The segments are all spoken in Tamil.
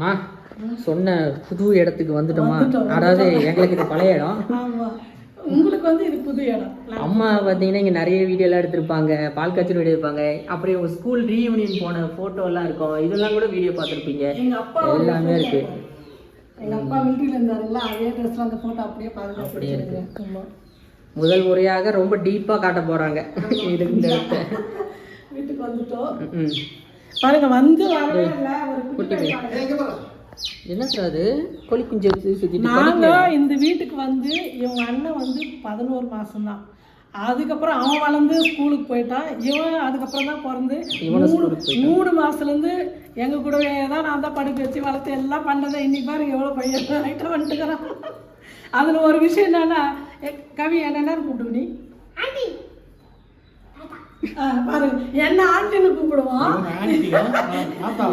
மா சொன்ன புது இடத்துக்கு வந்துட்டோமா? அதாவது எங்களுக்கு இது பழைய இடம். உங்களுக்கு வந்து இது புது இடம். அம்மா பார்த்தீங்கன்னா இங்கே நிறைய வீடியோலாம் எடுத்திருப்பாங்க பால் காய்ச்சல் வீடியோ எடுப்பாங்க. அப்படியே உங்கள் ஸ்கூல் ரீயூனியன் போன ஃபோட்டோலாம் இருக்கும். இதெல்லாம் கூட வீடியோ பார்த்துருப்பீங்க. எல்லாமே இருக்கு. எங்க அப்பா மிலிட்டரியில இருந்தாருங்களா அதே ட்ரெஸ்ல அந்த போட்டோ அப்படியே பாதுகாப்பு அப்படியே இருக்கு. முதல் முறையாக ரொம்ப டீப்பாக காட்ட போகிறாங்க இது இந்த வீட்டுக்கு வந்துட்டோம். பாருங்க வந்து குட்டி குட்டி பையன். பாருங்க. என்ன சார் அது? கோழி குஞ்சு வச்சு சுற்றிட்டு நாங்க இந்த வீட்டுக்கு வந்து இவங்க அண்ணன் வந்து பதினோரு மாசம்தான் அதுக்கப்புறம் அவன் வளர்ந்து ஸ்கூலுக்கு போயிட்டான். இவன் அதுக்கப்புறம் தான் பிறந்து மூணு மூணு மாசத்துல இருந்து எங்க கூடவே தான் நான் தான் படுக்க வச்சு வளர்த்து எல்லாம் பண்ணதை இன்னைக்கு பாருங்க எவ்வளவு பையன் ரைட்டாக வந்துட்டுக்கிறான் அதுல ஒரு விஷயம் என்னன்னா கவி என்னென்ன கூப்பிடு நீ பாருங்க என்ன ஆண்டின்னு கூப்பிடுவான்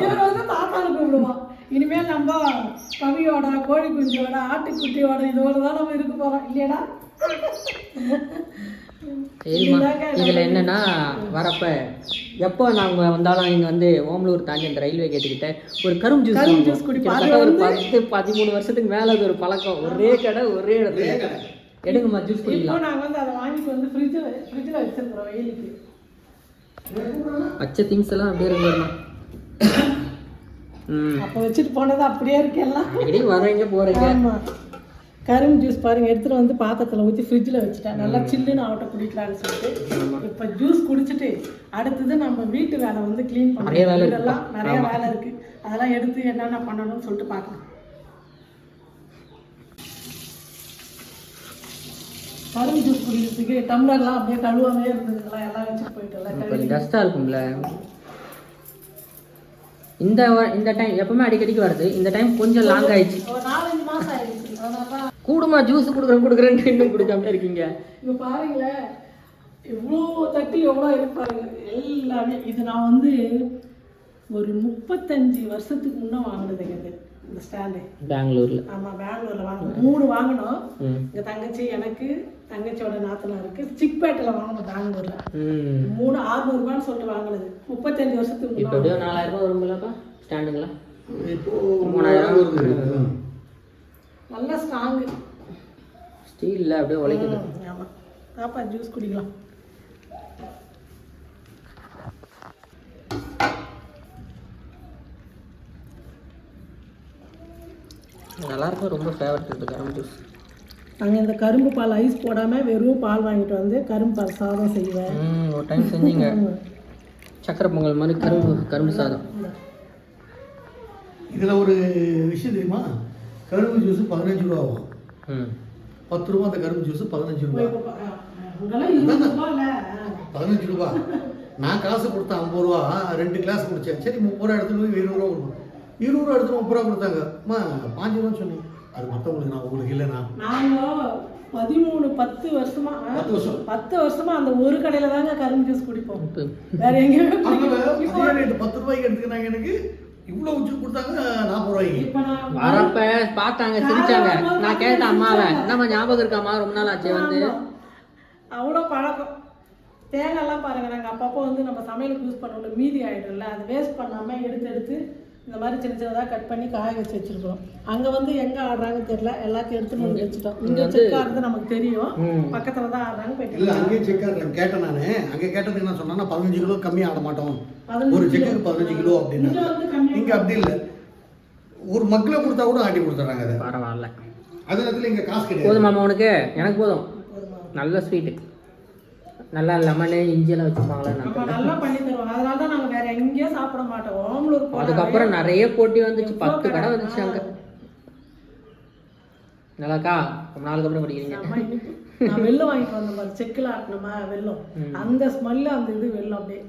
இவர் வந்து தாத்தான்னு கூப்பிடுவான் இனிமேல் நம்ம கவியோட கோழி குஞ்சோட ஆட்டுக்குட்டியோட இதோட தான் நம்ம இருக்க போறோம். இல்லையடா? சரிம்மா இதில் என்னன்னா வரப்ப எப்போ நாங்கள் வந்தாலும் இங்கே வந்து ஓமலூர் தாண்டி அந்த ரயில்வே கேட்டுக்கிட்ட ஒரு கரும்பு ஜூஸ் juice குடிப்போம். கிட்டத்தட்ட ஒரு பத்து பதிமூணு வருஷத்துக்கு மேலே அது ஒரு பழக்கம். ஒரே கடை ஒரே இடத்துல. எடுங்கம்மா ஜூஸ் இப்போ குடிக்கலாம் நாங்க வந்து அதை வாங்கிட்டு வந்து ஃப்ரிட்ஜில் ஃப்ரிட்ஜில் வச்சிருக்கிறோம் வெயிலுக்கு. வச்ச திங்ஸ் எல்லாம் அப்படியே இருக்குமா ம். அப்போ வச்சுட்டு போனது அப்படியே இருக்கு எல்லாம். அடிக்கடி வரீங்க போகிறீங்க கரும்பு ஜூஸ் பாருங்க எடுத்துட்டு வந்து பாத்திரத்துல ஊற்றி ஃப்ரிட்ஜில் வச்சுட்டேன் நல்லா சில்லுன்னு ஆவட்ட குடிக்கலாம்னு சொல்லிட்டு இப்போ ஜூஸ் குடிச்சிட்டு அடுத்தது நம்ம வீட்டு வேலை வந்து க்ளீன் இருக்கு. இதெல்லாம் நிறைய வேலை இருக்கு. அதெல்லாம் எடுத்து என்னென்ன பண்ணணும்னு சொல்லிட்டு பார்க்கலாம் கரும்பு ஜூஸ் குடிக்கிறதுக்கு டம்ளர்லாம் அப்படியே கழுவாமே இருந்ததுங்களா எல்லாம் வச்சுட்டு போயிட்டு கொஞ்சம் டஸ்ட்டாக இருக்கும்ல. இந்த இந்த டைம் எப்பவுமே அடிக்கடிக்கு வருது. இந்த டைம் கொஞ்சம் லாங் ஆயிடுச்சு. கூடுமா ஜூஸ் கொடுக்குறேன் கொடுக்குறேன்னு இன்னும் குடிக்காம இருக்கீங்க. இப்போ பாருங்களேன் எவ்வளோ தட்டி எவ்வளோ இருப்பாருங்க எல்லாமே இது நான் வந்து ஒரு முப்பத்தஞ்சு வருஷத்துக்கு முன்னே வாங்கினதுங்க இது. இந்த ஸ்டாண்டு பெங்களூர்ல. ஆமாம் பெங்களூரில் வாங்கினோம் மூணு வாங்கினோம் ம். எங்கள் தங்கச்சி எனக்கு தங்கச்சியோட நாத்தனாருக்கு சிக்பேட்டில் வாங்கினோம் பெங்களூரில். மூணு ஆறுநூறுபான்னு சொல்லிட்டு வாங்கினது. முப்பத்தஞ்சு வருஷத்துக்கு இப்போ எப்படியோ நாலாயிரம் ரூபாய் வருங்களப்பா ஸ்டாண்டுங்களா இப்போ மூணாயிரம் நல்லா ஸ்ட்ராங்கு ஸ்டீலில் அப்படியே உழைக்குது. ஆமாம் பாப்பா ஜூஸ் குடிக்கலாம். நல்லா இருக்கும் ரொம்ப ஃபேவரட் இந்த கரும்பு ஜூஸ் நாங்கள் இந்த கரும்பு பால் ஐஸ் போடாமல் வெறும் பால் வாங்கிட்டு வந்து கரும்பு பால் சாதம் செய்வேன். ம் ஒரு டைம் செஞ்சீங்க. சக்கரை பொங்கல் மாதிரி கரும்பு கரும்பு சாதம். இதில் ஒரு விஷயம் தெரியுமா? கரும்பு ஜூஸ் பதினஞ்சு ரூபா ஆகும். ம். பத்து ரூபா அந்த கரும்பு ஜூஸ் பதினஞ்சு ரூபா. பதினஞ்சு ரூபா. நான் காசு கொடுத்தேன் ஐம்பது ரூபா. ரெண்டு கிளாஸ் குடித்தேன் சரி முப்பது ரூபா எடுத்துட்டு போய் இருபது ரூபா கொடுப்போம் இருபது ரூபா எடுத்து முப்பது ரூபா கொடுத்தாங்க. அம்மா பாஞ்சு ரூபா சொன்னேன். அது மற்றவங்களுக்கு நான் உங்களுக்கு இல்லைண்ணா. நாங்க பதிமூணு பத்து வருஷமா பத்து வருஷம். பத்து வருஷமா அந்த ஒரு கடையில தாங்க கரும்பு ஜூஸ் குடிப்போம். வேற எங்கேயுமே பத்து ரூபாய்க்கு எடுத்துக்கினாங்க எனக்கு. இவ்வளோ உச்சு கொடுத்தாங்க நாற்பது ரூபாய்க்கு. வரப்ப பார்த்தாங்க சிரிச்சாங்க. நான் கேட்டேன் அம்மாவை என்னம்மா ஞாபகம் இருக்காம்மா ரொம்ப நாள் ஆச்சு வந்து. அவ்வளோ பழக்கம். தேங்காய்லாம் பாருங்க நாங்கள் அப்பப்போ வந்து நம்ம சமையலுக்கு யூஸ் பண்ணோம்ல மீதி ஆயிடும்ல அதை வேஸ்ட் பண்ணாமல் எடுத்து எடுத்து இந்த மாதிரி சின்ன சின்னதாக கட் பண்ணி காய வச்சு வச்சிருக்கோம் அங்கே வந்து எங்கே ஆடுறாங்கன்னு தெரியல. எல்லாத்தையும் எடுத்து வந்து வச்சுட்டோம். இங்கே செக் ஆடுறது நமக்கு தெரியும். பக்கத்தில் தான் ஆடுறாங்க போயிட்டு இல்லை அங்கேயே செக் ஆடுறேன். கேட்டேன் நான். அங்கே கேட்டதுக்கு நான் சொன்னேன்னா பதினஞ்சு கிலோ கம்மியாக ஆட மாட்டோம். ஒரு செக்குக்கு பதினஞ்சு கிலோ அப்படின்னா இங்கே அப்படி இல்லை. ஒரு மக்கில் கொடுத்தா கூட ஆட்டி கொடுத்துட்றாங்க அதை. பரவாயில்ல. அதே நேரத்தில் இங்கே காசு கிடையாது. போதுமாம்மா உனக்கு? எனக்கு போதும். நல்ல ஸ்வீட்டு நல்லா லெமனு இஞ்சியெல்லாம் வச்சுருப்பாங்களா நல்லா பண்ணி தருவாங்க. அதனால தான் எங்கேயும் சாப்பிட மாட்டோம். ஓமலூர் அதுக்கப்புறம் நிறைய போட்டி வந்துச்சு. பத்து கடை வந்துச்சு அங்கே. நல்லாக்கா? ரொம்ப நாளுக்கு அப்புறம் படிக்கிறீங்க. நான் வெள்ளம் வாங்கிட்டு வந்தேன் பாரு. செக்கில் ஆட்டினோமா வெள்ளம். அந்த ஸ்மெல்லு அந்த இது வெள்ளம் அப்படியே.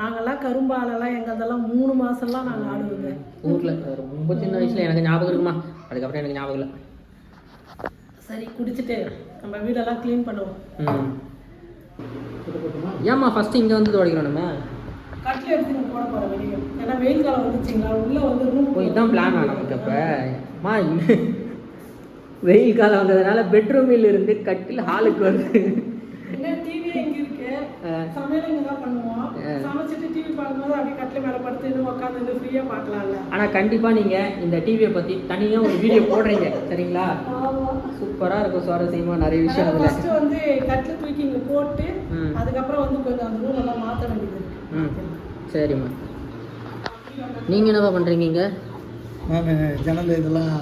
நாங்கெல்லாம் கரும்பாலெல்லாம் எங்களதெல்லாம் மூணு மாசம்லாம் நாங்கள் ஆடுவோங்க ஊர்ல. ரொம்ப சின்ன வயசுல எனக்கு ஞாபகம் இருக்குமா? அதுக்கப்புறம் எனக்கு ஞாபகம் இல்லை. சரி குடிச்சிட்டு நம்ம வீடெல்லாம் க்ளீன் பண்ணுவோம். ஏம்மா ஃபர்ஸ்ட் இங்கே வந்து துடைக்கிறோம் நம்ம? கட்டில் எடுத்து போட போகிற வெளியே ஏன்னா வெயில் காலம் வந்துச்சுங்களா? உள்ளே வந்து ரூம் இதுதான் பிளான் நமக்கு இந்த வெயில் காலம் வந்ததுனால பெட்ரூமில் இருந்து கட்டில் ஹாலுக்கு வருது டிவி எங்கே இருக்கு. சமையல் இங்கே தான் பண்ணுவோம். சமைச்சிட்டு டிவி பார்க்கும்போது அப்படியே கட்டில் மேலே படுத்து இன்னும் உட்காந்து ஃப்ரீயாக பார்க்கலாம்ல. ஆனால் கண்டிப்பாக நீங்கள் இந்த டிவியை பற்றி தனியாக ஒரு வீடியோ போடுறீங்க. சரிங்களா? சூப்பராக இருக்கும் சுவாரஸ்யமாக நிறைய விஷயம் அதில். ஃபர்ஸ்ட் வந்து கட்டில் தூக்கி இங்கே போட்டு. அதுக்கப்புறம் வந்து கொஞ்சம் அந்த ரூம் எல்லாம் மாற்ற வேண்டியது. ம். சரிம்மா. நீங்கள் என்னப்பா பண்ணுறீங்க இங்கே? நான் ஜன்னல் இதெல்லாம்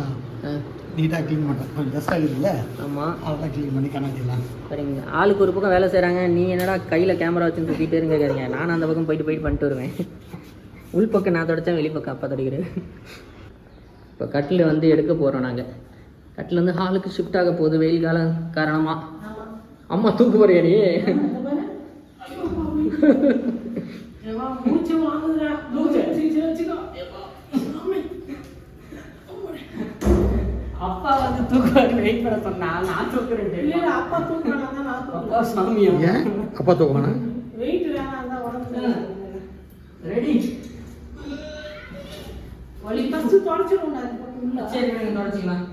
நீட்டாக க்ளீன் பண்ணுறேன் டஸ்ட் ஆகுதுல்ல ஆமாம் அதெல்லாம் க்ளீன் பண்ணி கண்ணாடிலாம் சரிங்க. ஆளுக்கு ஒரு பக்கம் வேலை செய்கிறாங்க நீ என்னடா கையில் கேமரா வச்சுன்னு சுற்றிட்டே இருங்க கேட்குறீங்க நான் அந்த பக்கம் போயிட்டு போயிட்டு பண்ணிட்டு வருவேன். உள் பக்கம் நான் தொடச்சேன் வெளி பக்கம் அப்பா தொடக்கிறது. இப்போ கட்டில் வந்து எடுக்க போகிறோம் நாங்கள் கட்டில் வந்து ஹாலுக்கு ஷிஃப்ட் ஆக போகுது வெயில் காலம் காரணமாக அம்மா தூக்கு போறியா நீ? ஏம்மா, மூச்சு வாங்குதுடா. மூச்சு வச்சுக்கோ. அப்பா வந்து தூக்குவாரு வெயிட் பண்ண சொன்னா நான் தூக்குறேன் இல்ல, அப்பா தூக்குறானா நான் அப்பா. சாமியா ஏன் அப்பா தூக்கணும் weight வேணாம் தான் உடம்புல. ரெடி இது போட்டு உள்ள. சரி தொடச்சிக்கலாம்.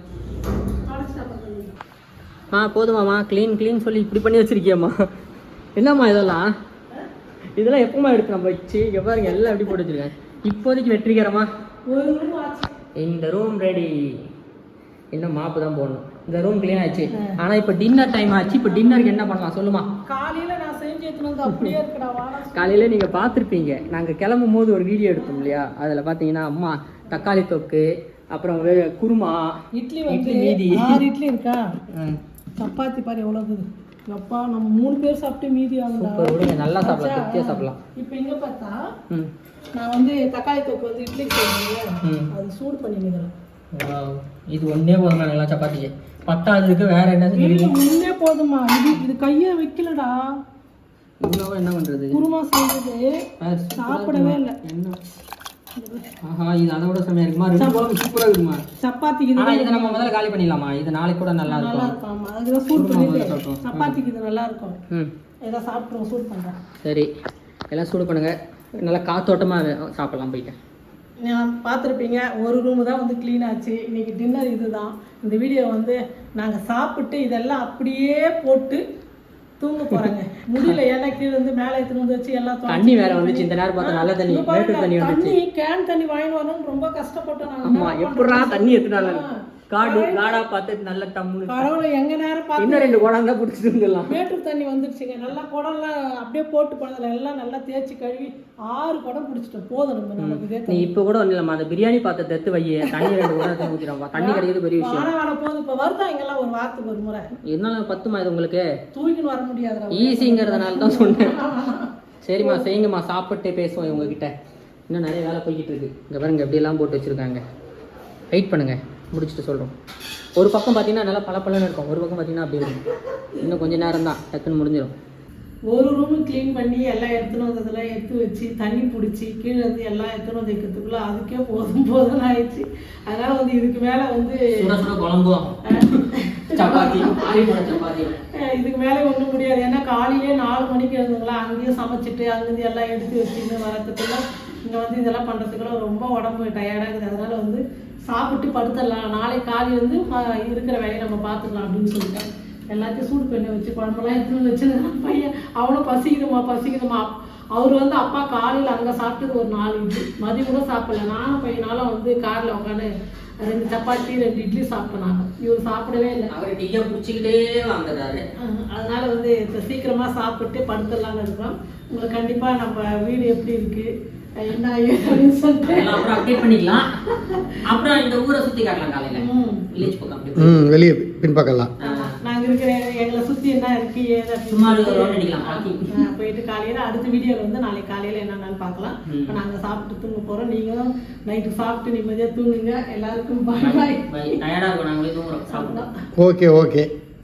மா போதுமாம்மா க்ளீன் க்ளீன் சொல்லி இப்படி பண்ணி வச்சிருக்கியம்மா என்னம்மா இதெல்லாம் இதெல்லாம் எப்பமா எடுத்து நம்ம வச்சு இங்கே பாருங்க எல்லாம் எப்படி போட்டு வச்சிருக்கேன் இப்போதைக்கு வெற்றிகரமா. இந்த ரூம் ரெடி இன்னும் மாப்பு தான் போடணும். இந்த ரூம் க்ளீன் ஆச்சு ஆனால் இப்போ டின்னர் டைம் ஆச்சு. இப்போ டின்னருக்கு என்ன பண்ணலாம்? சொல்லுமா. காலையில நான் செஞ்சு எடுத்துட்டு அப்படியே இருக்குடா காலையில் நீங்கள் பார்த்துருப்பீங்க. நாங்கள் கிளம்பும் போது ஒரு வீடியோ எடுத்தோம் இல்லையா? அதில் பார்த்தீங்கன்னா அம்மா தக்காளி தொக்கு அப்புறம் குருமா இட்லி வந்து இட்லி மீதி. இட்லி இருக்கா? சப்பாத்தி பாரு எவ்வளோ இருக்குது? அப்பா நம்ம மூணு பேர் சாப்பிட்டு மீதி விடுங்க நல்லா சாப்பிடலாம் திருப்தியாக சாப்பிடலாம். இப்போ இங்க பார்த்தா நான் வந்து தக்காளி தொக்கு வந்து இட்லி அது சூடு பண்ணிக்கிறேன். இது ஒன்றே போதுமா நல்லா சப்பாத்திக்கு. பத்தாவதுக்கு வேற என்ன முன்னே போதுமா இது இது கையை வைக்கலடா. இவ்வளோ என்ன பண்ணுறது குருமா செஞ்சது சாப்பிடவே இல்லை. என்ன? ஆஹா இது அதை விட செம்மையா இருக்குமா? ரெண்டு குழம்பு சூப்பராக இருக்குமா? சப்பாத்திக்கு ஆனால் இதை நம்ம முதல்ல காலி பண்ணிடலாமா? இது நாளைக்கு கூட நல்லா நல்லா இருக்கும். இருக்கும் ஆமா அதுதான் சூட் பண்ணிட்டு சாப்பிடுவோம். சப்பாத்திக்கு இது நல்லா இருக்கும் ம். ஏதோ சாப்பிட்ருவோம் சூட் பண்ணுறேன் சரி. எல்லாம் சூடு பண்ணுங்க. நல்லா காத்தோட்டமாக சாப்பிடலாம் போயிட்டு. நான் பார்த்துருப்பீங்க ஒரு ரூமு தான் வந்து க்ளீன் ஆச்சு. இன்னைக்கு டின்னர் இதுதான். இந்த வீடியோ வந்து நாங்கள் சாப்பிட்டு இதெல்லாம் அப்படியே போட்டு தூங்க போகிறோங்க முடியல ஏன்னா கீழே இருந்து மேலே எடுத்துன்னு வந்து வச்சு எல்லாம் தண்ணி வேற வந்துச்சு இந்த நேரம் பார்த்தா நல்ல தண்ணி மேட்டூர் தண்ணி வந்துச்சு. தண்ணி கேன் தண்ணி வாங்கிட்டு வரணும்னு ரொம்ப கஷ்டப்பட்டோம் நாங்கள் ஆமா எப்படா தண்ணி எடுத்துனால காடு காடா. பார்த்து நல்ல டம்முன்னு கடவுளை எங்க நேரம் பார்த்து இன்னும் ரெண்டு குடம் தான் பிடிச்சிட்டு இருந்துடலாம். மேட்டூர் தண்ணி வந்துருச்சுங்க. நல்லா குடம்லாம் அப்படியே போட்டு போனதில் எல்லாம் நல்லா தேய்ச்சி கழுவி ஆறு குடம் பிடிச்சிட்டோம் போதும் நம்ம நமக்கு நீ இப்போ கூட இல்லைம்மா அந்த பிரியாணி பாத்திரத்தை எடுத்து வை தண்ணி ரெண்டு குடம் ஊற்றிடும்ப்பா தண்ணி கிடைக்கிறது பெரிய விஷயம். வாரம் போதும். இப்போ வருதா இங்கெல்லாம் ஒரு வாரத்துக்கு ஒரு முறை? இருந்தாலும் பத்துமா இது உங்களுக்கு? தூக்கின்னு வர முடியாதுடா. ஈஸிங்கிறதுனால தான் சொன்னேன். சரிம்மா செய்யுங்கம்மா. சாப்பிட்டே பேசுவோம் இவங்ககிட்ட. இன்னும் நிறைய வேலை போய்கிட்டு இருக்கு. இங்கே பாருங்க எப்படியெல்லாம் போட்டு வச்சுருக்காங்க. வெயிட் பண்ணுங்க. முடிச்சுட்டு சொல்கிறோம் ஒரு பக்கம் பார்த்தீங்கன்னா நல்லா பளபளன்னு இருக்கும். ஒரு பக்கம் பார்த்தீங்கன்னா அப்படி இருக்கும். இன்னும் கொஞ்ச நேரம் தான். டக்குன்னு முடிஞ்சிடும் ஒரு ரூமு க்ளீன் பண்ணி எல்லாம் எடுத்துன்னு வந்ததெல்லாம் எடுத்து வச்சு தண்ணி பிடிச்சி கீழே இருந்து எல்லாம் எடுத்துன்னு வந்து வைக்கிறதுக்குள்ள அதுக்கே போதும் போதும்னு ஆயிடுச்சு. அதனால வந்து இதுக்கு மேலே வந்து சுட சுட குழம்பும். சப்பாத்தி சப்பாத்தி. இதுக்கு மேலே ஒன்றும் முடியாது. ஏன்னா காலையிலே நாலு மணிக்கு எழுந்துங்களா அங்கேயே சமைச்சிட்டு அங்கேருந்து எல்லாம் எடுத்து வச்சுன்னு வரதுக்குள்ள இங்கே வந்து இதெல்லாம் பண்ணுறதுக்குள்ள ரொம்ப உடம்பு டயர்டாக இருக்குது. அதனால வந்து சாப்பிட்டு படுத்துடலாம். நாளை காலை வந்து இருக்கிற வேலையை நம்ம பார்த்துக்கலாம் அப்படின்னு சொல்லிட்டேன். எல்லாத்தையும் சூடு பண்ணி வச்சு குழம்புலாம் எடுத்துன்னு வச்சு பையன். அவனும் பசிக்குதுமா பசிக்குதுமா அவர் வந்து அப்பா காலையில் அங்கே சாப்பிட்டது ஒரு நாலு இட்லி. மதியம் கூட சாப்பிடல. நானும் பையனாலும் வந்து காரில் உட்காந்து ரெண்டு சப்பாத்தி ரெண்டு இட்லி சாப்பிட்டேன் நான் இவர் சாப்பிடவே இல்லை. அவர் டீயை பிடிச்சிக்கிட்டே வந்துடுறாரு அதனால வந்து இப்ப சீக்கிரமா சாப்பிட்டு படுத்துடலாம்னு இருக்கோம். உங்களுக்கு கண்டிப்பா நம்ம வீடு எப்படி இருக்கு? அஹ் என்ன ஏது அப்படின்னு சொல்லிட்டு. அதெல்லாம் அப்புறம் அப்டேட் பண்ணிக்கலாம். அப்புறம் இந்த ஊரை சுற்றி காட்டலாம் காலையில். ம். வில்லேஜ் பக்கம் அப்படி ம் வெளியே பின்பக்கலாம் ஆமா. நாங்க இருக்கிற எங்களை சுத்தி என்ன இருக்கு ஏது சும்மா அடிக்கலாம், போயிட்டு காலையில அடுத்த வீடியோல வந்து நாளைக்கு காலையில என்னென்னு பார்க்கலாம். இப்ப நாங்க சாப்பிட்டு தூங்க போறோம். நீங்களும் நைட்டு சாப்பிட்டு நிம்மதியா தூங்குங்க. எல்லாருக்கும் பாய் பாய் டயர்டாக இருக்கும். நாங்களே தூங்குறோம். அவ்வளவுதான் ஓகே ஓகே.